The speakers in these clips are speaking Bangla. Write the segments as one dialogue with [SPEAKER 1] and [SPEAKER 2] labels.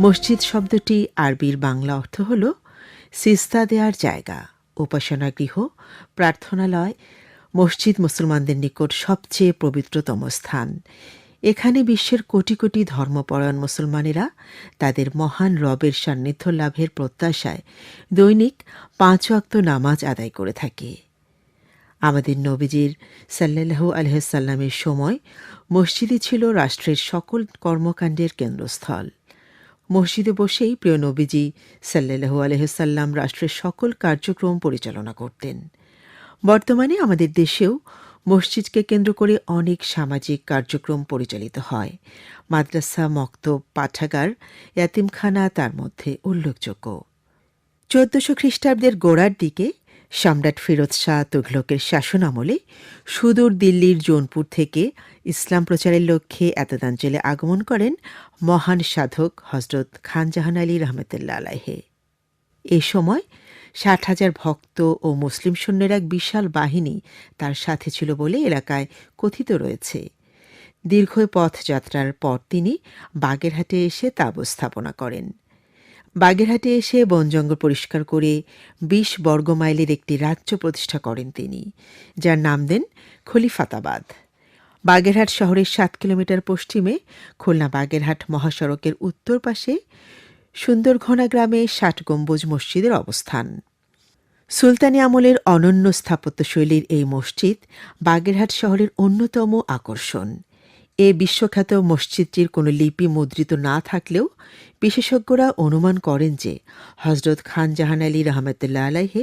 [SPEAKER 1] মসজিদ শব্দটি আরবির বাংলা অর্থ হল সিস্তা দেওয়ার জায়গা, উপাসনা গৃহ, প্রার্থনালয়, মসজিদ মুসলমানদের নিকট সবচেয়ে পবিত্রতম স্থান। এখানে বিশ্বের কোটি কোটি ধর্মপরায়ণ মুসলমানেরা তাদের মহান রবের সান্নিধ্য লাভের প্রত্যাশায় দৈনিক পাঁচ ওয়াক্ত নামাজ আদায় করে থাকে। আমাদের নবীজির সাল্লাল্লাহু আলহামের সময় মসজিদই ছিল রাষ্ট্রের সকল কর্মকাণ্ডের কেন্দ্রস্থল। মসজিদে বসেই প্রিয় নবীজি সাল্লাল্লাহু আলহ্লাম রাষ্ট্রের সকল কার্যক্রম পরিচালনা করতেন। বর্তমানে আমাদের দেশেও মসজিদকে কেন্দ্র করে অনেক সামাজিক কার্যক্রম পরিচালিত হয়। মাদ্রাসা, মক্তব, পাঠাগার, ইয়াতিমখানা তার মধ্যে উল্লেখযোগ্য। চোদ্দশো খ্রিস্টাব্দের গোড়ার দিকে সম্রাট ফিরোজ শাহ তুঘলকের শাসন আমলে সুদূর দিল্লির জৌনপুর থেকে ইসলাম প্রচারের লক্ষ্যে এতদাঞ্চলে আগমন করেন মহান সাধক হজরত খানজাহান আলী রহমতুল্লা আলাহে এ সময় ষাট হাজার ভক্ত ও মুসলিম সৈন্যের এক বিশাল বাহিনী তার সাথে ছিল বলে এলাকায় কথিত রয়েছে। দীর্ঘ পথযাত্রার পর তিনি বাগেরহাটে এসে তাবু স্থাপনা করেন। বাগেরহাটে এসে বন জঙ্গল পরিষ্কার করে বিশ বর্গ মাইলের একটি রাজ্য প্রতিষ্ঠা করেন তিনি, যার নাম দেন খলিফাতাবাদ। বাগেরহাট শহরের সাত কিলোমিটার পশ্চিমে খুলনা বাগেরহাট মহাসড়কের উত্তর পাশে সুন্দরঘনা গ্রামে ষাট গম্বুজ মসজিদের অবস্থান। সুলতানি আমলের অনন্য স্থাপত্যশৈলীর এই মসজিদ বাগেরহাট শহরের অন্যতম আকর্ষণ। এ বিশ্বখ্যাত মসজিদটির কোনো লিপি মুদ্রিত না থাকলেও বিশেষজ্ঞরা অনুমান করেন যে হজরত খান জাহান আলী রহমতুল্লাহ আলাহে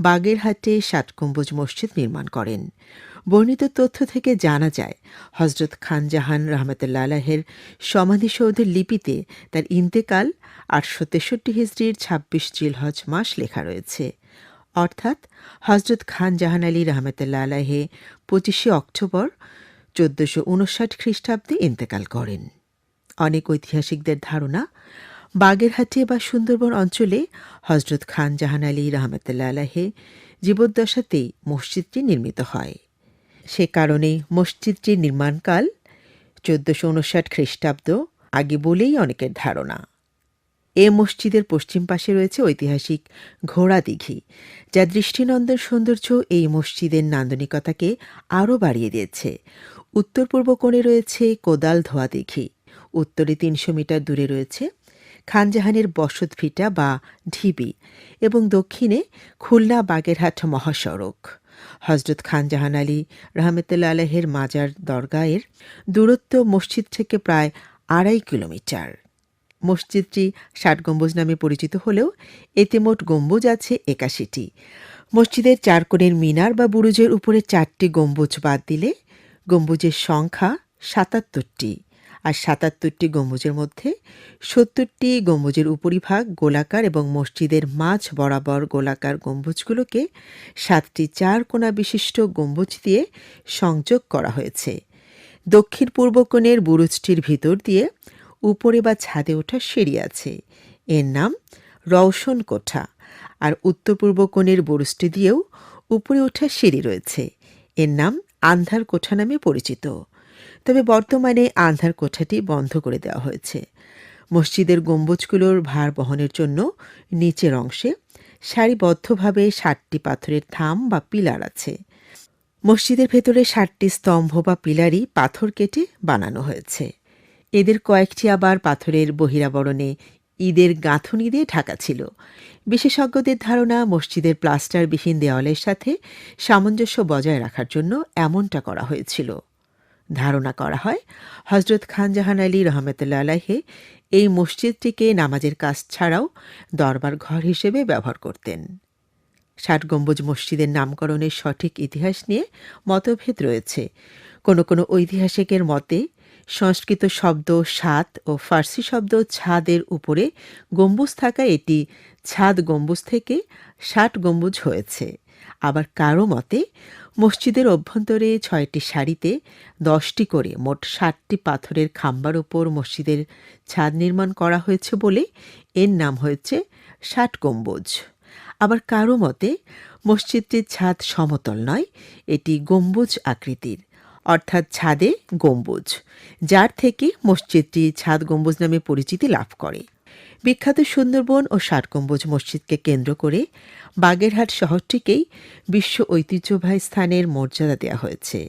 [SPEAKER 1] বাগেরহাটে ষাট মসজিদ নির্মাণ করেন। বর্ণিত তথ্য থেকে জানা যায়, হজরত খান জাহান রহমতুল্লা আলাহের সমাধিসৌধের লিপিতে তার ইন্তেকাল আটশো তেষট্টি হিজড়ির ছাব্বিশ জিলহজ মাস লেখা রয়েছে। অর্থাৎ হজরত খান জাহান আলী রহমতুল্লা আলাহে পঁচিশে অক্টোবর চোদ্দশো উনষাট খ্রিস্টাব্দে ইন্তেকাল করেন। অনেক ঐতিহাসিকদের ধারণা, বাগেরহাটে বা সুন্দরবন অঞ্চলে হজরত খান জাহান আলী রহমতুল্লা আলাহে জীবদ্দশাতেই মসজিদটি নির্মিত হয়। সে কারণে মসজিদটির নির্মাণকাল চোদ্দশো উনষাট খ্রিস্টাব্দ আগে বলেই অনেকের ধারণা। এ মসজিদের পশ্চিম পাশে রয়েছে ঐতিহাসিক ঘোড়া দিঘি, যা দৃষ্টিনন্দন সৌন্দর্য এই মসজিদের নান্দনিকতাকে আরও বাড়িয়ে দিয়েছে। উত্তর পূর্ব কোণে রয়েছে কোদাল ধোয়া দিঘি উত্তরে তিনশো মিটার দূরে রয়েছে খানজাহানের বসত ভিটা বা ঢিবি এবং দক্ষিণে খুলনা বাগেরহাট মহাসড়ক। হজরত খানজাহান আলী রহমতুল্লা আলহের মাজার দরগাহের দূরত্ব মসজিদ থেকে প্রায় আড়াই কিলোমিটার। মসজিদটি ষাট গম্বুজ নামে পরিচিত হলেও এতে মোট গম্বুজ আছে একাশিটি। মসজিদের চার কোণের মিনার বা বুরুজের উপরে চারটি গম্বুজ বাদ দিলে গম্বুজের সংখ্যা সাতাত্তরটি। আর সাতাত্তরটি গম্বুজের মধ্যে সত্তরটি গম্বুজের উপরিভাগ গোলাকার এবং মসজিদের মাঝ বরাবর গোলাকার গম্বুজগুলোকে সাতটি চার কোণা বিশিষ্ট গম্বুজ দিয়ে সংযোগ করা হয়েছে। দক্ষিণ পূর্ব কোণের বুরুজটির ভিতর দিয়ে উপরে বা ছাদে ওঠা সিঁড়ি আছে। এর নাম রওশন কোঠা আর উত্তর পূর্ব কোণের বুরুজটি দিয়েও উপরে ওঠা সিঁড়ি রয়েছে। এর নাম আন্ধার কোঠা নামে পরিচিত। তবে বর্তমানে আন্ধার কোঠাটি বন্ধ করে দেওয়া হয়েছে। মসজিদের গম্বুজগুলোর ভার বহনের জন্য নিচের অংশে সারিবদ্ধভাবে ষাটটি পাথরের থাম বা পিলার আছে। মসজিদের ভেতরে ষাটটি স্তম্ভ বা পিলারই পাথর কেটে বানানো হয়েছে। এদের কয়েকটি আবার পাথরের বহিরাবরণে ঈদের গাঁথনি দিয়ে ঢাকা ছিল। বিশেষজ্ঞদের ধারণা, মসজিদের প্লাস্টারবিহীন দেওয়ালের সাথে সামঞ্জস্য বজায় রাখার জন্য এমনটা করা হয়েছিল। ধারণা করা হয় হজরত খান জাহান আলী রহমতুল্লা আলাহে এই মসজিদটিকে নামাজের কাজ ছাড়াও দরবার ঘর হিসেবে ব্যবহার করতেন। ষাট গম্বুজ মসজিদের নামকরণের সঠিক ইতিহাস নিয়ে মতভেদ রয়েছে। কোনো কোনো ঐতিহাসিকের মতে সংস্কৃত শব্দ সাত ও ফার্সি শব্দ ছাদের উপরে গম্বুজ থাকা এটি ছাদ গম্বুজ থেকে ষাট গম্বুজ হয়েছে। আবার কারও মতে, মসজিদের অভ্যন্তরে ছয়টি সারিতে দশটি করে মোট ষাটটি পাথরের খাম্বার ওপর মসজিদের ছাদ নির্মাণ করা হয়েছে বলে এর নাম হয়েছে ষাট গম্বুজ। আবার কারও মতে, মসজিদটির ছাদ সমতল নয়, এটি গম্বুজ আকৃতির। অর্থাৎ ছাদে গম্বুজ, যার থেকে মসজিদটি ছাদ গম্বুজ নামে পরিচিতি লাভ করে। বিখ্যাত সুন্দরবন ও ষাটগম্বুজ মসজিদকে কেন্দ্র করে বাগেরহাট শহরটিকেই বিশ্ব ঐতিহ্যবাহী স্থানের মর্যাদা দেওয়া হয়েছে।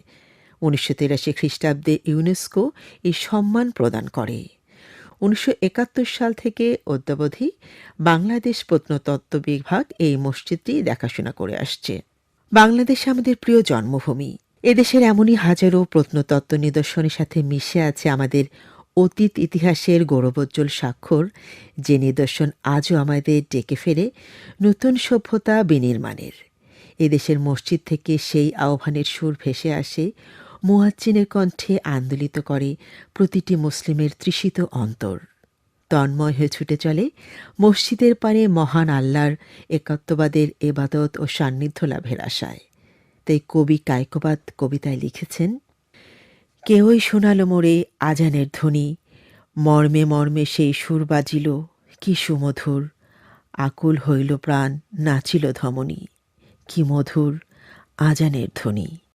[SPEAKER 1] উনিশশো তিরাশি খ্রিস্টাব্দে ইউনেস্কো এই সম্মান প্রদান করে। উনিশশো একাত্তর সাল থেকে অদ্যাবধি বাংলাদেশ প্রত্নতত্ত্ব বিভাগ এই মসজিদটি দেখাশোনা করে আসছে। বাংলাদেশ আমাদের প্রিয় জন্মভূমি এদেশের এমনই হাজারো প্রত্নতত্ত্ব নিদর্শনের সাথে মিশে আছে আমাদের অতীত ইতিহাসের গৌরবোজ্জ্বল স্বাক্ষর, যে নিদর্শন আজও আমাদের ডেকে ফেরে নতুন সভ্যতা বিনির্মাণের। এদেশের মসজিদ থেকে সেই আহ্বানের সুর ভেসে আসে, মুয়াজ্জিনের কণ্ঠে আন্দোলিত করে প্রতিটি মুসলিমের তৃষিত অন্তর। তন্ময় হয়ে ছুটে চলে মসজিদের পারে মহান আল্লাহর একাত্মবাদের এবাদত ও সান্নিধ্য লাভের আশায়। তাই কবি কায়কবাদ কবিতায় লিখেছেন কেউই শোনালো মোরে আজানের ধ্বনি, মর্মে মর্মে সেই সুর বাজিল কি সুমধুর, আকুল হইল প্রাণ নাচিল ধমনী, কি মধুর আজানের ধ্বনি।